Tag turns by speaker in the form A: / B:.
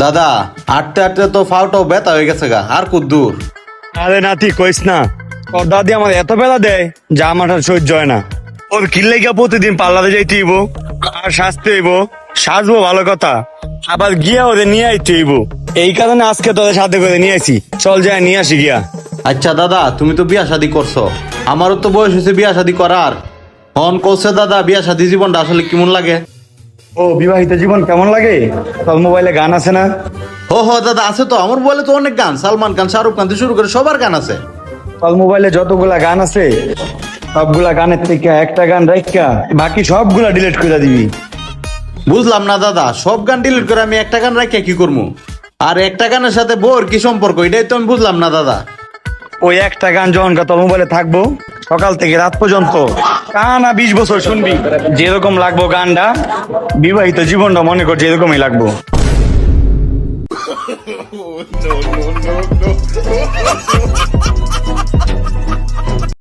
A: দাদা আটতে আটতে তো ফাউটাও ব্যথা হয়ে গেছে গা আর কুদ দূর?
B: আরে নাতি কইস না। ওর দাদি আমার এত বেলা দেয় যা আমার আর সহ্য হয় না। ওর কিল্লে গিয়া প্রতিদিন পাল্লাতে যাইতে হইব আর সাজতে হইব। সাজবো ভালো কথা আবার গিয়া ওদের নিয়ে আইতে হইব। এই কারণে আজকে তোদের সাথে করে নিয়ে আসি চল যাই নিয়ে আসি গিয়া।
A: আচ্ছা দাদা তুমি তো বিয়া শাদি করছ। আমারও তো বয়স হয়েছে বিয়া শাদি করার। হন কৌছে দাদা বিয়া শাদি জীবনটা আসলে কেমন লাগে?
B: ও বিবাহিত জীবন কেমন লাগে? তোর মোবাইলে গান আছে না?
A: হো হো দাদা আছে তো। আমার মোবাইলে তো অনেক গান। সালমান খান শাহরুখ খান থেকে শুরু করে সবার গান আছে।
B: তোর মোবাইলে যতগুলা গান আছে সবগুলা গানের থেকে একটা গান রাখা বাকি সবগুলা ডিলিট করে দিবি।
A: বুঝলাম না দাদা। সব গান ডিলিট করে আমি একটা গান রাখি কি করব আর একটা গানের সাথে বোর কি সম্পর্ক? এটাই তো আমি বুঝলাম না দাদা।
B: ওই একটা গান যখন তোর মোবাইলে থাকব সকাল থেকে রাত পর্যন্ত কানা বিশ বছর শুনবি যেরকম লাগবো গানটা বিবাহিত জীবনটা মনে করছে এরকমই লাগবো
C: no, no, no, no.